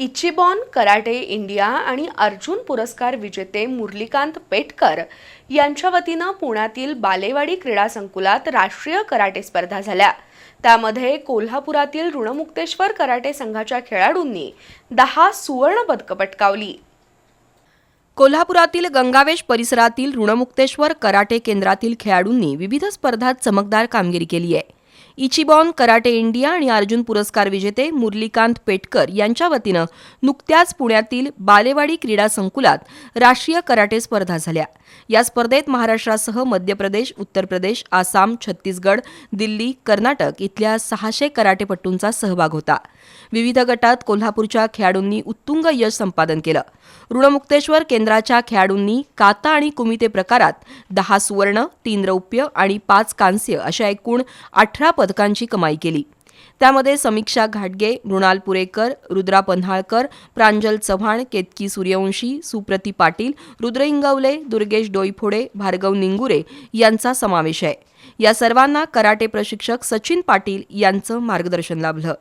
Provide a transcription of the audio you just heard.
इचिबॉन karate India आणि अर्जुन पुरस्कार विजेते मुरलीकांत पेटकर यांच्या वतीनं पुण्यातील बालेवाडी क्रीडा संकुलात राष्ट्रीय कराटे स्पर्धा झाल्या. त्यामध्ये कोल्हापुरातील ऋणमुक्तेश्वर कराटे संघाच्या खेळाडूंनी दहा सुवर्ण पदकं पटकावली. कोल्हापुरातील गंगावेश परिसरातील ऋणमुक्तेश्वर कराटे केंद्रातील खेळाडूंनी विविध स्पर्धात चमकदार कामगिरी केली आहे. इचिबॉन कराटे इंडिया आणि अर्जुन पुरस्कार विजेते मुरलीकांत पेटकर यांच्या वतीनं नुकत्याच पुण्यातील बालेवाडी क्रीडा संकुलात राष्ट्रीय कराटे स्पर्धा झाल्या. या स्पर्धेत महाराष्ट्रासह मध्य प्रदेश उत्तर प्रदेश आसाम छत्तीसगड दिल्ली कर्नाटक इथल्या सहाशे कराटेपट्टूंचा सहभाग होता. विविध गटात कोल्हापूरच्या खेळाडूंनी उत्तुंग यश संपादन केलं. ऋणमुक्तेश्वर केंद्राच्या खेळाडूंनी काता आणि कुमिते प्रकारात दहा सुवर्ण तीन रौप्य आणि पाच कांस्य अशा एकूण अठरा पदकांची कमाई केली. त्यामध्ये समीक्षा घाटगे मृणाल पुरेकर रुद्रा पन्हाळकर प्रांजल चव्हाण केतकी सूर्यवंशी सुप्रती पाटील रुद्र इंगवले दुर्गेश डोईफोडे भार्गव निंगुरे यांचा समावेश आहे. या सर्वांना कराटे प्रशिक्षक सचिन पाटील यांचं मार्गदर्शन लाभलं.